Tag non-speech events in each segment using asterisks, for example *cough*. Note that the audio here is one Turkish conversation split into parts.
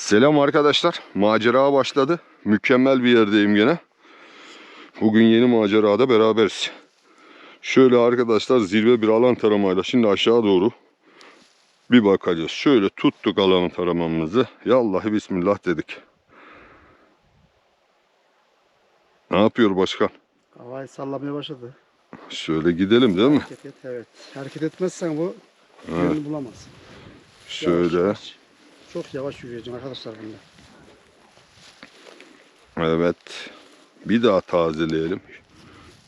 Selam arkadaşlar. Macera başladı. Mükemmel bir yerdeyim gene. Bugün yeni macerada beraberiz. Şöyle arkadaşlar zirve bir alan taramayla şimdi aşağı doğru bir bakacağız. Şöyle tuttuk alan taramamızı. Yallahi bismillah dedik. Ne yapıyor başkan? Havayı sallamaya başladı. Şöyle gidelim değil mi? Hareket et, evet. Hareket etmezsen bu yönünü bulamazsın. Yavaş, Şöyle. yavaş. Çok yavaş yürüyeceğim arkadaşlar bunda. Evet. Bir daha tazeleyelim.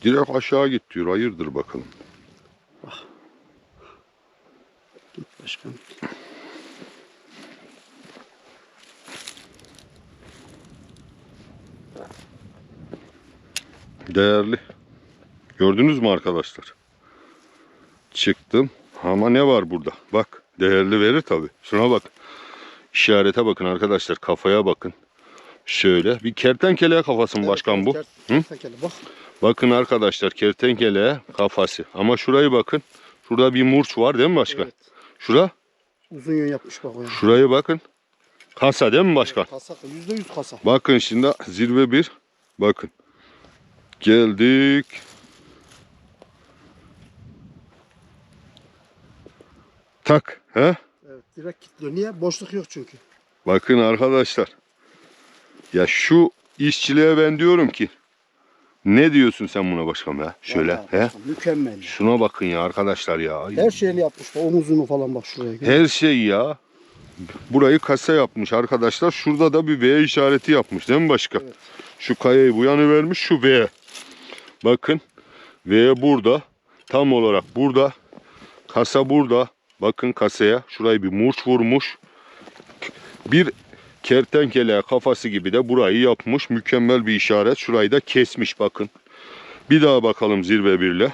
Direkt aşağı git diyor. Hayırdır bakalım. Git başkan. Değerli. Gördünüz mü arkadaşlar? Çıktım. Ama ne var burada? Bak. Değerli verir tabi. Şuna bak. İşarete bakın arkadaşlar. Kafaya bakın. Şöyle. Bir kertenkele kafası mı başkan bu? Evet, Hı? kertenkele, Bak. Bakın arkadaşlar kertenkele kafası. Ama şurayı bakın. Şurada bir murç var değil mi başkan? Evet. Şura? Uzun yön yapmış bak yani. Şurayı bakın. Kasa değil mi başkan? Kasa, yüzde yüz kasa. Bakın şimdi zirve bir. Bakın. Geldik. Tak. He? Direkt kilitliyor. Niye? Boşluk yok çünkü. Bakın arkadaşlar. Ya şu işçiliğe ben diyorum ki. Ne diyorsun sen buna başkan ya? Şöyle. Vallahi He? Mükemmel. ya. Şuna bakın ya arkadaşlar ya. Her şeyini yapmış. Bak, omuzunu falan bak şuraya. gör. Her şey ya. Burayı kasa yapmış arkadaşlar. Şurada da bir V işareti yapmış değil mi başka? Evet. Şu kayayı bu yanı vermiş şu V. Bakın V burada. Tam olarak burada. Kasa burada. Bakın kasaya. Şurayı bir murç vurmuş. Bir kertenkele kafası gibi de burayı yapmış. Mükemmel bir işaret. Şurayı da kesmiş bakın. Bir daha bakalım zirve birle.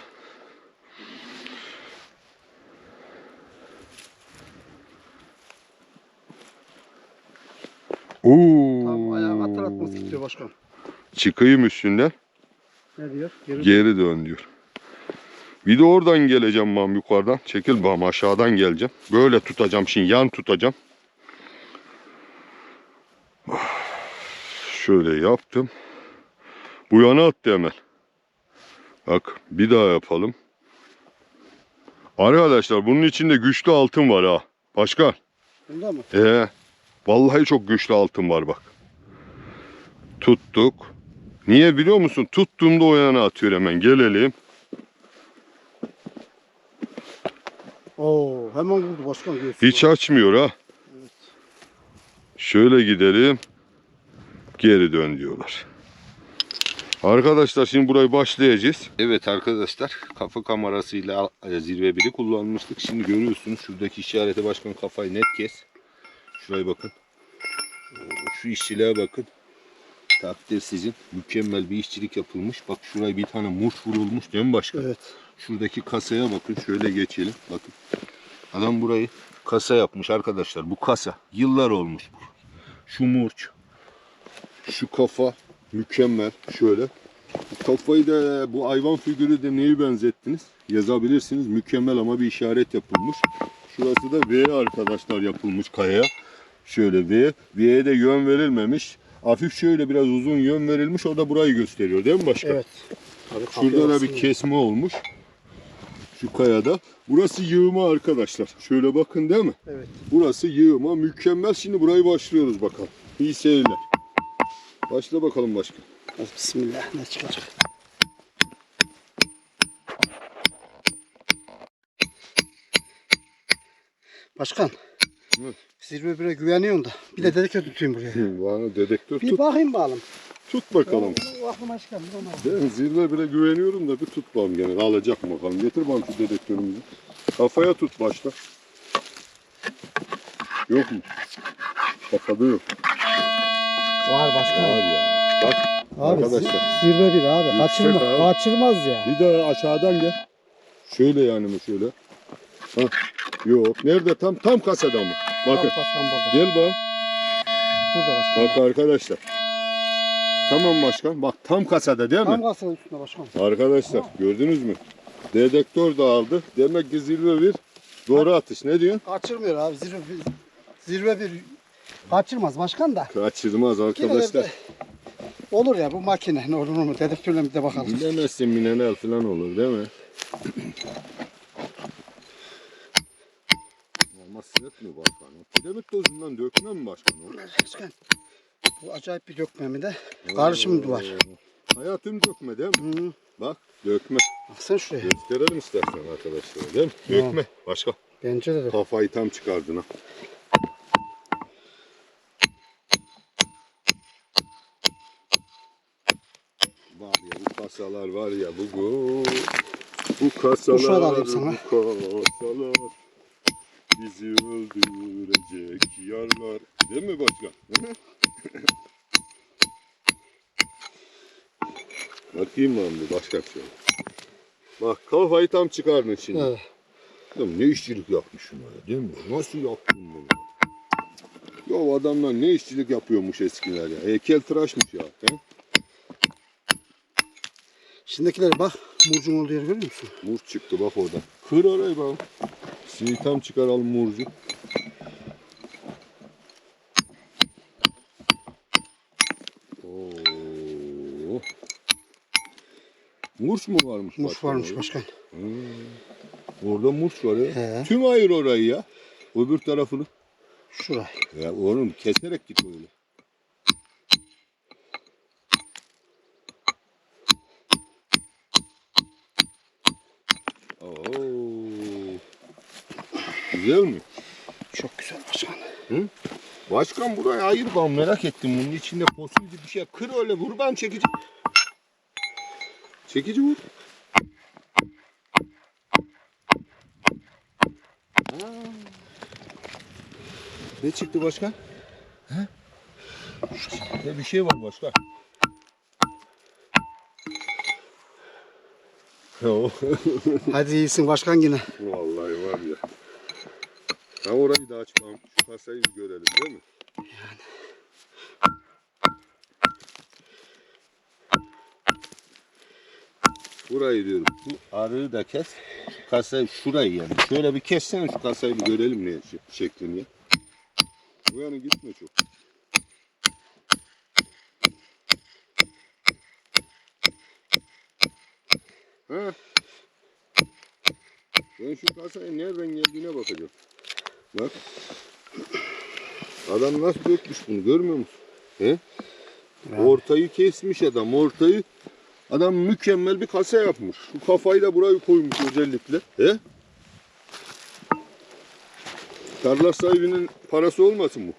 Oo. Tam ayağı atır atmaz kilitliyor başkan. Çıkayım üstünden. Ne diyor? Geri Geri dön diyor. Bir de oradan geleceğim ben yukarıdan. Çekil bam aşağıdan geleceğim. Böyle tutacağım şimdi yan tutacağım. Şöyle yaptım. Bu yana attı hemen. Bak bir daha yapalım. Arkadaşlar bunun içinde güçlü altın var ha. Başkan. Bunda mı? Ee, vallahi çok güçlü altın var bak. Tuttuk. Niye biliyor musun? Tuttuğumda o yana atıyor hemen. Gelelim. Oo, hemen vurdu başkan. Göğsü Hiç açmıyor ha. Şöyle gidelim. Geri dön diyorlar. Arkadaşlar şimdi burayı başlayacağız. Evet arkadaşlar kafa kamerasıyla e, zirve biri kullanmıştık. Şimdi görüyorsunuz şuradaki işarete başkan kafayı net kes. Şuraya bakın. Ee, Şu işçiliğe bakın. Takdir sizin. Mükemmel bir işçilik yapılmış. Bak şuraya bir tane murç vurulmuş değil mi başkan? Evet. Şuradaki kasaya bakın. Şöyle geçelim. Bakın. Adam burayı kasa yapmış arkadaşlar. Bu kasa. Yıllar olmuş bu. Şu murç. Şu kafa. Mükemmel. Şöyle. Bu kafayı da bu hayvan figürü de neyi benzettiniz? Yazabilirsiniz. Mükemmel ama bir işaret yapılmış. Şurası da V arkadaşlar yapılmış kayaya. Şöyle V. V'ye de yön verilmemiş. Hafif şöyle biraz uzun yön verilmiş. O da burayı gösteriyor değil mi başka? Evet. Tabii, Şurada da bir kesme olmuş. Şu kayada. Burası yığma arkadaşlar. Şöyle bakın değil mi? Evet. Burası yığma. Mükemmel. Şimdi burayı başlıyoruz bakalım. İyi seyirler. Başla bakalım başka. Bismillah ne çıkacak? Başkan. Evet. Zirve bire güveniyorsun da. Bir de dedik tutayım buraya. Bana dedektör Bir tut. bakayım bakalım. Tut bakalım. Bakın başkan. bir ona. Ben zirve bile güveniyorum da bir tut bakalım gene. Alacak mı bakalım. Getir bakalım şu dedektörümüzü. Kafaya tut başta. Yok mu? Kafada yok. Var. Var ya. Bak Abi Arkadaşlar. zi- zirve bir abi. Yüksek Kaçırma, abi. kaçırmaz ya. Bir daha aşağıdan gel. Şöyle yani mi şöyle? Ha. Yok. Nerede? Tam tam kasada mı? Bakın. Bak başkan burada. Gel bak. Burada başkan. Bak arkadaşlar. Tamam başkan. Bak tam kasada değil mi? Tam kasanın üstünde başkan. Arkadaşlar gördünüz mü? Dedektör de aldı. Demek ki zirve bir doğru atış. Ne diyorsun? Kaçırmıyor abi. Zirve bir. Zirve bir. Kaçırmaz başkan da. Kaçırmaz Yine de arkadaşlar. olur ya bu makine ne olur mu dedektörle bir de bakalım. Bilemezsin mineral falan olur değil mi? Tozundan dökme mi başkan? o? Başkan. Bu acayip bir dökmemi de. Karışım var. Oo. Hayatım dökme değil mi? Hı. Bak dökme. Baksana şuraya. Gösterelim istersen arkadaşlar değil mi? Tamam. Dökme. Başka. Bence de. Kafayı tam çıkardın ha. Var ya bu kasalar var ya bu bu bu kasalar bu kasalar bizi öldürecek yarlar değil mi başkan? *laughs* Bakayım ben bir başka şey. Bak kafayı tam çıkardın şimdi. Evet. Oğlum ne işçilik yapmışsın öyle değil mi? Nasıl yaptın bunu? Ya adamlar ne işçilik yapıyormuş eskiler ya. Heykel tıraşmış ya. He? Şimdikilere bak. Murcun olduğu yer görüyor musun? Murç çıktı bak oradan. Kır orayı bak. Sizi tam çıkaralım murcu. Oo. Murç mu varmış? Murç başkan varmış orada? başkan. Hmm. Orada murç var ya. He. Tüm ayır orayı ya. Öbür tarafını. Şuraya. Ya oğlum keserek git öyle. Oo. Güzel mi? Çok güzel başkan. Başkan burayı ayır ben merak ettim. Bunun içinde fosil gibi bir şey. Kır öyle vur ben çekici. Çekici vur. Ne çıktı başkan? He? Ne bir şey var başkan. *laughs* Hadi iyisin başkan yine. Vallahi var ya. Ha orayı da açmam. Şu kasayı bir görelim değil mi? Burayı diyorum. Bu arığı da kes. Şu kasayı şurayı yani. Şöyle bir kessene şu kasayı bir görelim ne şe- şeklini. Bu yana gitme çok. Ha? Ben şu kasaya nereden geldiğine bakacağım. Bak. Adam nasıl dökmüş bunu görmüyor musun? He? Ortayı kesmiş adam. Ortayı adam mükemmel bir kasa yapmış. Şu kafayla burayı koymuş özellikle. He? Tarla sahibinin parası olmasın bu?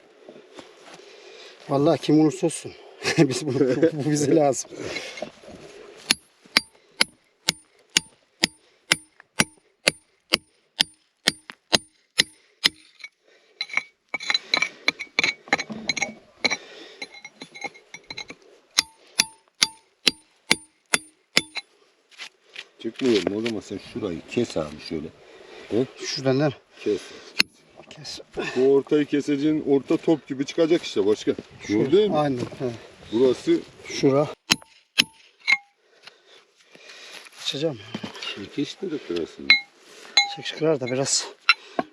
Vallahi kim olursa olsun. *laughs* Biz bunu, bu bize lazım. *laughs* Çıkmıyor mu? O zaman sen şurayı kes abi şöyle. Şuradan ne? Kes. Kes. Bu ortayı keseceğin orta top gibi çıkacak işte başka. Gördün mü? Aynen. He. Burası Şura. Açacağım. çekişti de kırasın. Çek kırar da biraz.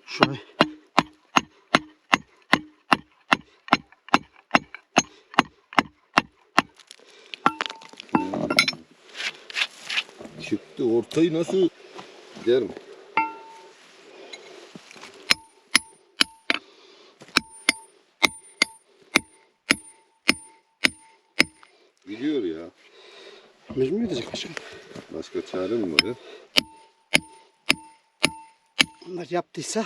Şurayı. Çıktı. Ortayı nasıl gider mi? Gidiyor ya. Mecbur edecek başkan. Başka çare mi var ya? Onlar yaptıysa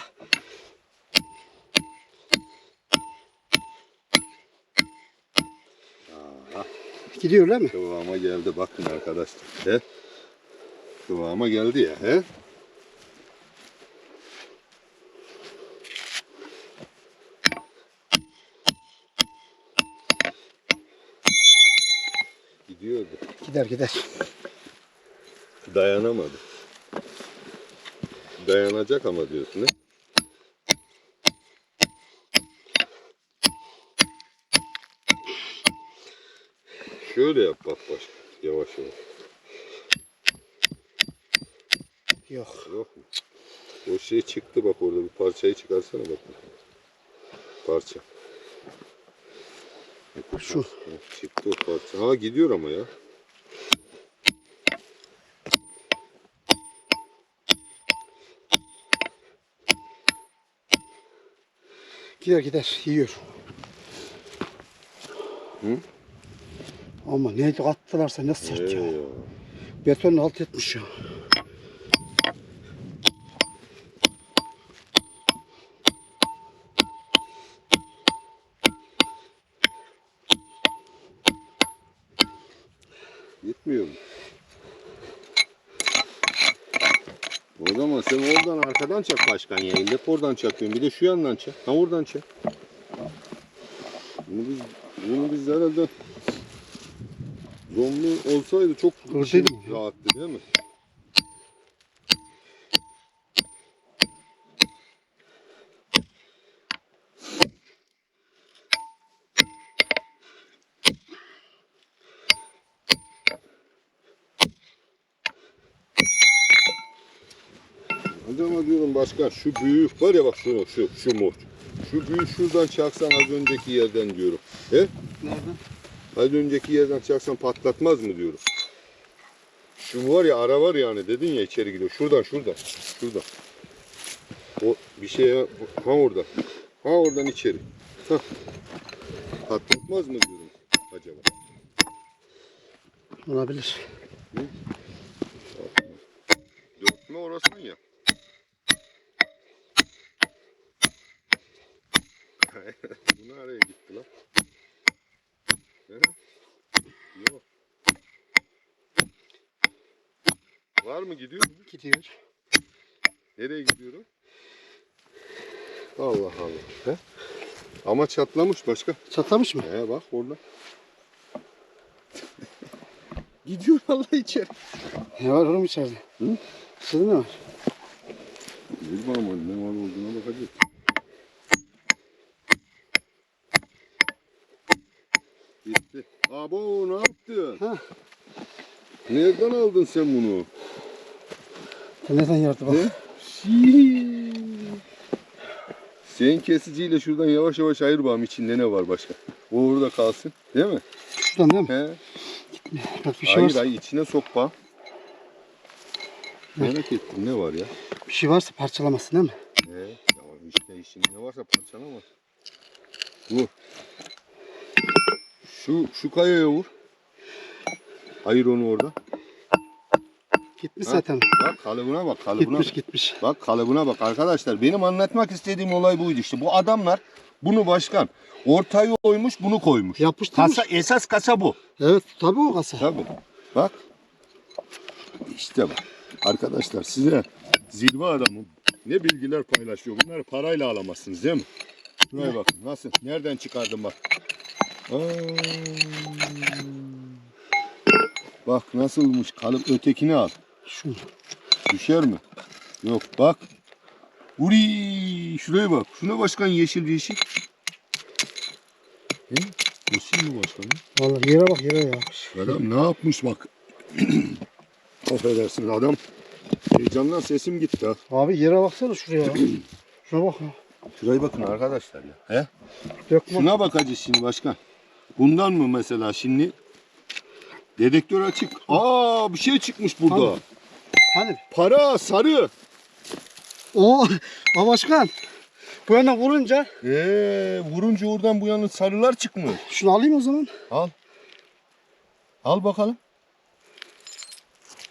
gidiyor değil mi? Kıvama geldi bakın arkadaşlar. He? Kıvama geldi ya. He? Gidiyordu. Gider gider. Dayanamadı. Dayanacak ama diyorsun he? Şöyle yap bak başka. Yavaş yavaş. Yok. Yok mu? O şey çıktı bak orada bir parçayı çıkarsana bak. Parça. Şu. Çıktı o parça. Ha gidiyor ama ya. Gider gider yiyor. Hı? Ama neydi attılarsa ne sert Ee ya. ya. Beton alt etmiş ya. Gitmiyor mu? O zaman sen oradan arkadan çak başkan yayın. Hep oradan çakıyorsun. Bir de şu yandan çak. Ha oradan çak. Bunu biz, bunu biz herhalde zombi olsaydı çok mı? rahattı değil mi? Acaba diyorum başkan şu büyük var ya bak şunu şu şu mor. Şu büyük şuradan çaksan az önceki yerden diyorum. He? Nereden? Az önceki yerden çaksan patlatmaz mı diyorum. Şu var ya ara var yani dedin ya içeri gidiyor. Şuradan şuradan. Şuradan. O bir şeye ha orada. Ha oradan içeri. Hah. Patlatmaz mı diyorum acaba. Olabilir. Dörtme orasın ya. *laughs* Bu nereye gitti lan? Yok. Var mı gidiyor mu? Gidiyor. Nereye gidiyorum? Allah Allah. He? Ama çatlamış başka. Çatlamış mı? He bak orada. *laughs* gidiyor Allah içeri. Ne var oğlum içeride? Hı? İçeride ne var? Bakalım ne var olduğuna bakacağız. Gitti. Abo ne yaptın? Ha. Nereden aldın sen bunu? Neden yardı bak. Ne? Şiii. Sen kesiciyle şuradan yavaş yavaş ayır bakalım içinde ne var başka. O orada kalsın. Değil mi? Şuradan değil mi? He. Bak bir şey Hayır varsa, hayır içine sok bak. Merak ettim ne var ya? bir şey varsa parçalamasın değil mi? Ne? Ya işte işin ne varsa parçalama. Vur. Şu şu kayaya vur. Ayır onu orada. Gitmiş Ha? zaten. Bak kalıbına bak kalıbına. Gitmiş bak. gitmiş. Bak kalıbına bak arkadaşlar. Benim anlatmak istediğim olay buydu işte. Bu adamlar bunu başkan ortaya koymuş bunu koymuş. Yapıştırmış. Kasa, esas kasa bu. Evet tabii o kasa. Tabii. Bak. İşte bak. Arkadaşlar size zirve adamı ne bilgiler paylaşıyor. Bunları parayla alamazsınız değil mi? Şuraya bakın. Nasıl? Nereden çıkardım bak. Bak nasılmış kalıp ötekini al. Şunu. Düşer mi? Yok bak. Uri şuraya bak. Şuna başkan yeşil yeşil. He? Yeşil mi başkan? Vallahi yere bak yere ya. Adam ne yapmış bak. *clears throat* Affedersiniz adam. Heyecandan sesim gitti ha. Abi yere baksana şuraya ya. *clears throat* Şuna bak ya. Şuraya bakın arkadaşlar ya. He? Dökme. Şuna bakacağız şimdi başkan. Bundan mı mesela şimdi? Dedektör açık. Aa bir şey çıkmış burada. Hani? Hani? Para sarı. O, o başkan. Bu yana vurunca Ee, vurunca oradan bu yana sarılar çıkmış. şunu alayım o zaman. Al. Al bakalım.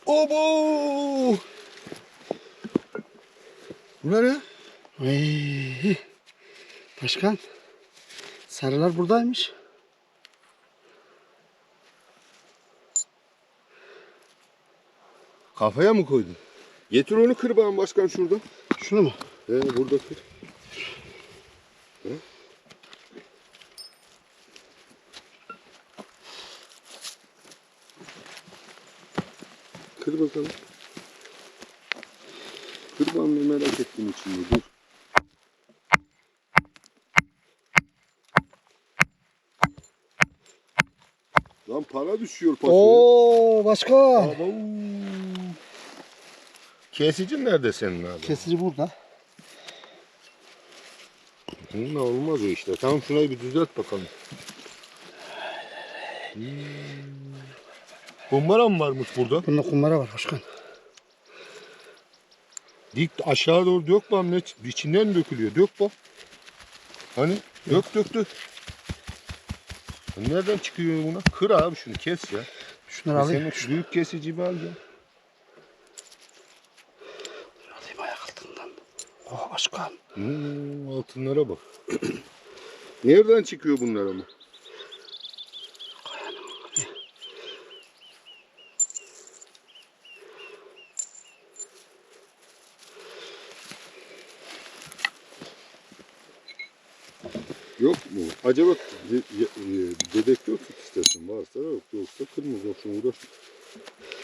Obo! Bu ne? Ay. Başkan. Sarılar buradaymış. Kafaya mı koydun? Getir onu kır bakalım başkan şurada. Şunu mu? He burada kır. He? Kır bakalım. Kır ne merak ettim içinde dur. Lan para düşüyor paşaya. Oo başkan. Abo. Kesicin nerede senin abi? Kesici burada. Bununla olmaz o işte. Tamam şurayı bir düzelt bakalım. Kumbara mı varmış burada? Bunda kumbara var başkan. Dik aşağı doğru dök bak ne içinden dökülüyor. Dök bak. Hani dök dök dök. Nereden çıkıyor buna? Kır abi şunu kes ya. Şunları alayım. Senin büyük kesici bir al ya. Alayım ayak altından. Oh başkan. Hmm, altınlara bak. *clears throat* Nereden çıkıyor bunlar ama? Yok mu? Acaba e, dedektör tut istersen varsa yok. Yoksa kırmızı olsun uğraş.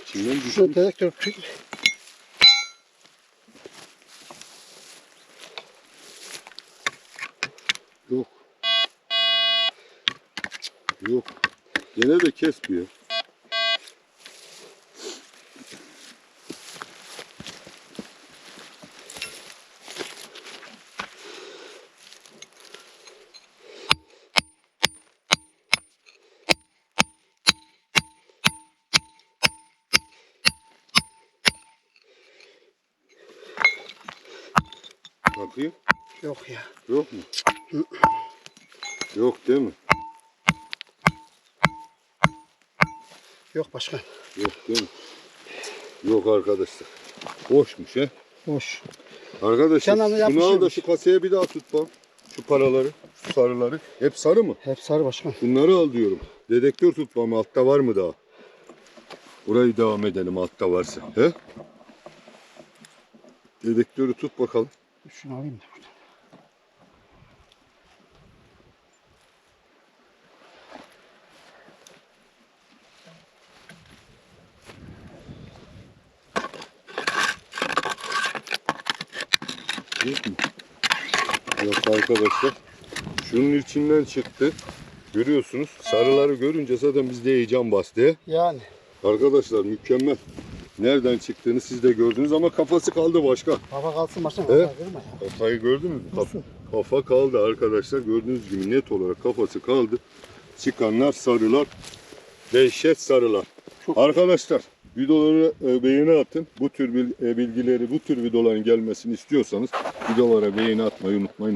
İçinden düşmüş. çek. Yok. Yok. Gene de kesmiyor. Bakayım. Yok ya. Yok mu? *clears throat* Yok değil mi? Yok başkan. Yok değil mi? Yok arkadaşlar. Boşmuş he. Boş. Arkadaşlar Kenarına şunu al da yapışırmış. şu kasaya bir daha tut bak. Şu paraları, şu sarıları. Hep sarı mı? Hep sarı başkan. Bunları al diyorum. Dedektör tut bana altta var mı daha? Burayı devam edelim altta varsa. He? Dedektörü tut bakalım. Şunu alayım da Yok mu? Yok arkadaşlar. Şunun içinden çıktı. Görüyorsunuz. Sarıları görünce zaten bizde heyecan bastı. Yani. Arkadaşlar mükemmel. Nereden çıktığını siz de gördünüz ama kafası kaldı başka. Baba kalsın başkan. He? Kafayı kırma ya. Kafayı gördün mü? Kaf- kafa kaldı arkadaşlar. Gördüğünüz gibi net olarak kafası kaldı. Çıkanlar sarılar. Dehşet sarılar. Çok- Arkadaşlar videoları e, beğeni atın. Bu tür e, bilgileri, bu tür videoların gelmesini istiyorsanız videolara beğeni atmayı unutmayın.